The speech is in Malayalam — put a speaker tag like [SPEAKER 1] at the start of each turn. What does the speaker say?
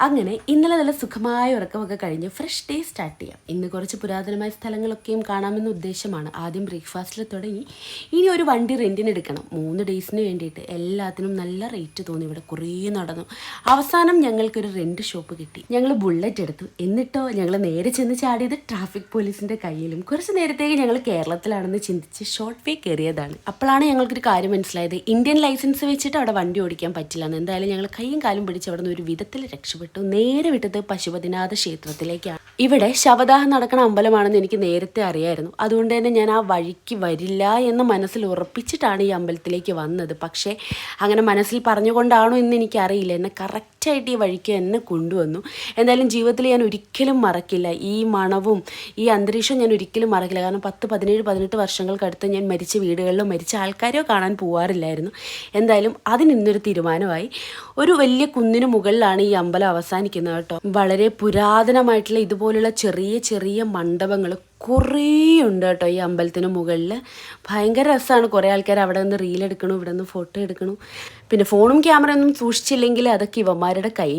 [SPEAKER 1] അങ്ങനെ ഇന്നലെ നല്ല സുഖമായ ഉറക്കമൊക്കെ കഴിഞ്ഞ് ഫ്രഷ് ഡേ സ്റ്റാർട്ട് ചെയ്യാം. ഇന്ന് കുറച്ച് പുരാതനമായ സ്ഥലങ്ങളൊക്കെയും കാണാമെന്ന ഉദ്ദേശമാണ് ആദ്യം ബ്രേക്ക്ഫാസ്റ്റിൽ തുടങ്ങി. ഇനി ഒരു വണ്ടി റെന്റിന് എടുക്കണം. മൂന്ന് ഡേയ്സിന് വേണ്ടിയിട്ട് എല്ലാത്തിനും നല്ല റേറ്റ് തോന്നി. ഇവിടെ കുറേ നടന്നു. അവസാനം ഞങ്ങൾക്കൊരു റെന്റ് ഷോപ്പ് കിട്ടി. ഞങ്ങൾ ബുള്ളറ്റ് എടുത്തു. എന്നിട്ടോ ഞങ്ങൾ നേരെ ചെന്ന് ചാടിയത് ട്രാഫിക് പോലീസിന്റെ കയ്യിലും. കുറച്ച് നേരത്തേക്ക് ഞങ്ങൾ കേരളത്തിലാണെന്ന് ചിന്തിച്ച് ഷോർട്ട് വേ കയറിയതാണ്. അപ്പോഴാണ് ഞങ്ങൾക്കൊരു കാര്യം മനസ്സിലായത്. ഇന്ത്യൻ ലൈസൻസ് വെച്ചിട്ട് അവിടെ വണ്ടി ഓടിക്കാൻ പറ്റില്ല എന്ന്. എന്തായാലും ഞങ്ങൾ കൈയും കാലും പിടിച്ച് അവിടെ നിന്ന് ഒരു വിധത്തിൽ രക്ഷപ്പെട്ടു. നേരെ വിട്ടത് പശുപതിനാഥ ക്ഷേത്രത്തിലേക്കാണ്. ഇവിടെ ശവദാഹം നടക്കുന്ന അമ്പലമാണെന്ന് എനിക്ക് നേരത്തെ അറിയായിരുന്നു. അതുകൊണ്ട് തന്നെ ഞാൻ ആ വഴിക്ക് വരില്ല എന്ന് മനസ്സിൽ ഉറപ്പിച്ചിട്ടാണ് ഈ അമ്പലത്തിലേക്ക് വന്നത്. പക്ഷേ അങ്ങനെ മനസ്സിൽ പറഞ്ഞുകൊണ്ടാണോ എന്ന് എനിക്കറിയില്ല. എന്നെ കറക്റ്റായിട്ട് ഈ വഴിക്ക് എന്നെ കൊണ്ടുവന്നു. എന്തായാലും ജീവിതത്തിൽ ഞാൻ ഒരിക്കലും മറക്കില്ല. ഈ മണവും ഈ അന്തരീക്ഷം ഞാൻ ഒരിക്കലും മറക്കില്ല. കാരണം പത്ത് പതിനേഴ് പതിനെട്ട് വർഷങ്ങൾക്കടുത്ത് ഞാൻ മരിച്ച വീടുകളിലോ മരിച്ച ആൾക്കാരെയോ കാണാൻ പോവാറില്ലായിരുന്നു. എന്തായാലും അതിന് ഇന്നൊരു തീരുമാനമായി. ഒരു വലിയ കുന്നിന് മുകളിലാണ് ഈ അമ്പലം അവസാനിക്കുന്നത് കേട്ടോ. വളരെ പുരാതനമായിട്ടുള്ള ഇതുപോലുള്ള ചെറിയ ചെറിയ മണ്ഡപങ്ങൾ കുറേ ഉണ്ട് കേട്ടോ ഈ അമ്പലത്തിന് മുകളിൽ ഭയങ്കര രസമാണ് കുറേ ആൾക്കാർ അവിടെ നിന്ന് റീൽ എടുക്കണു ഇവിടെ നിന്ന് ഫോട്ടോ എടുക്കണു. പിന്നെ ഫോണും ക്യാമറയൊന്നും സൂക്ഷിച്ചില്ലെങ്കിൽ അതൊക്കെ ഇവന്മാരുടെ കയ്യിൽ